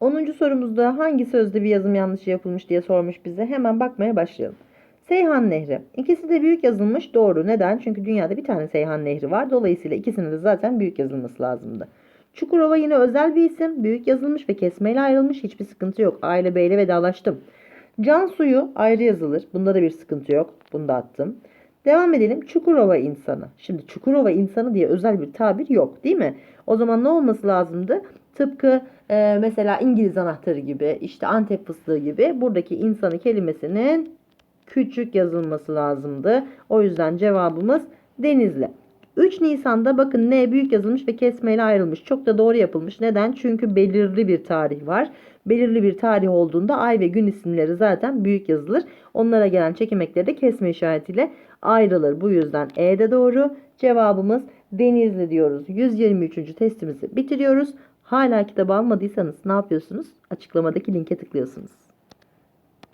10. sorumuzda hangi sözde bir yazım yanlışı yapılmış diye sormuş bize. Hemen bakmaya başlayalım. Seyhan Nehri. İkisi de büyük yazılmış. Doğru. Neden? Çünkü dünyada bir tane Seyhan Nehri var. Dolayısıyla ikisinin de zaten büyük yazılması lazımdı. Çukurova yine özel bir isim. Büyük yazılmış ve kesmeyle ayrılmış. Hiçbir sıkıntı yok. Aile Bey ile vedalaştım. Can suyu ayrı yazılır. Bunda da bir sıkıntı yok. Bunu da attım. Devam edelim. Çukurova insanı. Şimdi Çukurova insanı diye özel bir tabir yok değil mi? O zaman ne olması lazımdı? Tıpkı e, mesela İngiliz anahtarı gibi, işte Antep fıstığı gibi buradaki insanı kelimesinin küçük yazılması lazımdı. O yüzden cevabımız Denizli. 3 Nisan'da bakın N büyük yazılmış ve kesmeyle ayrılmış. Çok da doğru yapılmış. Neden? Çünkü belirli bir tarih var. Belirli bir tarih olduğunda ay ve gün isimleri zaten büyük yazılır. Onlara gelen çekimekleri de kesme işaretiyle ayrılır. Bu yüzden E de doğru. Cevabımız Denizli diyoruz. 123. testimizi bitiriyoruz. Hala kitabı almadıysanız ne yapıyorsunuz? Açıklamadaki linke tıklıyorsunuz.